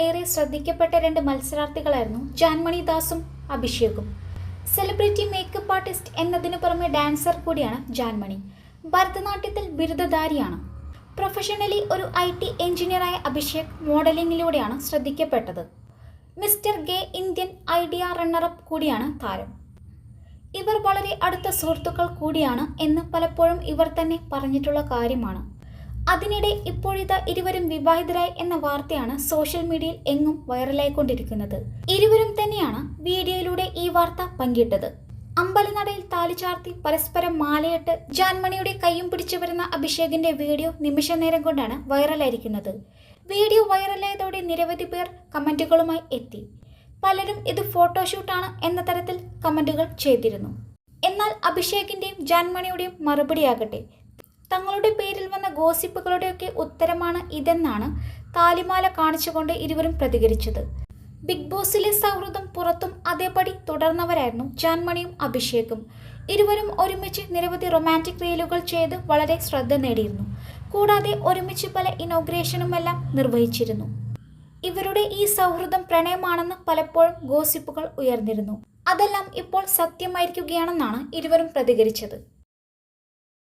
ഏറെ ശ്രദ്ധിക്കപ്പെട്ട രണ്ട് മത്സരാർത്ഥികളായിരുന്നു ജാൻമണി ദാസും അഭിഷേകും. സെലിബ്രിറ്റി മേക്കപ്പ് ആർട്ടിസ്റ്റ് എന്നതിനു പുറമെ ഡാൻസർ കൂടിയാണ് ജാൻമണി. ഭരതനാട്യത്തിൽ ബിരുദധാരിയാണ്. പ്രൊഫഷണലി ഒരു ഐ ടി എഞ്ചിനീയറായ അഭിഷേക് മോഡലിംഗിലൂടെയാണ് ശ്രദ്ധിക്കപ്പെട്ടത്. Mister gay Indian idea runner up കൂടിയാണ് താരം. ഇവർ വളരെ അടുത്ത സുഹൃത്തുക്കൾ കൂടിയാണ് എന്ന് പലപ്പോഴും ഇവർ തന്നെ പറഞ്ഞിട്ടുള്ള കാര്യമാണ്. അതിനിടെ ഇപ്പോഴിതാ ഇരുവരും വിവാഹിതരായി എന്ന വാർത്തയാണ് സോഷ്യൽ മീഡിയയിൽ എങ്ങും വൈറലായിക്കൊണ്ടിരിക്കുന്നത്. ഇരുവരും തന്നെയാണ് വീഡിയോയിലൂടെ ഈ വാർത്ത പങ്കിട്ടത്. അമ്പലനടയിൽ താലി ചാർത്തി പരസ്പരം മാലയിട്ട് ജാൻമണിയുടെ കൈയും പിടിച്ചു വരുന്ന അഭിഷേകിന്റെ വീഡിയോ നിമിഷ നേരം കൊണ്ടാണ് വൈറലായിരിക്കുന്നത്. വീഡിയോ വൈറലായതോടെ നിരവധി പേർ കമന്റുകളുമായി എത്തി. പലരും ഇത് ഫോട്ടോഷൂട്ടാണ് എന്ന തരത്തിൽ കമന്റുകൾ ചെയ്തിരുന്നു. എന്നാൽ അഭിഷേകിന്റെയും ജാൻമണിയുടെയും മറുപടിയാകട്ടെ തങ്ങളുടെ പേരിൽ വന്ന ഗോസിപ്പുകളുടെയൊക്കെ ഉത്തരമാണ് ഇതെന്നാണ് താലിമാല കാണിച്ചുകൊണ്ട് ഇരുവരും പ്രതികരിച്ചത്. ബിഗ് ബോസിലെ സൗഹൃദം പുറത്തും അതേപടി തുടർന്നവരായിരുന്നു ജാൻമണിയും അഭിഷേകും. ഇരുവരും ഒരുമിച്ച് നിരവധി റൊമാന്റിക് റീലുകൾ ചെയ്ത് വളരെ ശ്രദ്ധ നേടിയിരുന്നു. കൂടാതെ ഒരുമിച്ച് പല ഇനോഗ്രേഷനുമെല്ലാം നിർവഹിച്ചിരുന്നു. ഇവരുടെ ഈ സൗഹൃദം പ്രണയമാണെന്ന് പലപ്പോഴും ഗോസിപ്പുകൾ ഉയർന്നിരുന്നു. അതെല്ലാം ഇപ്പോൾ സത്യമായിരിക്കുകയാണെന്നാണ് ഇരുവരും പ്രതികരിച്ചത്.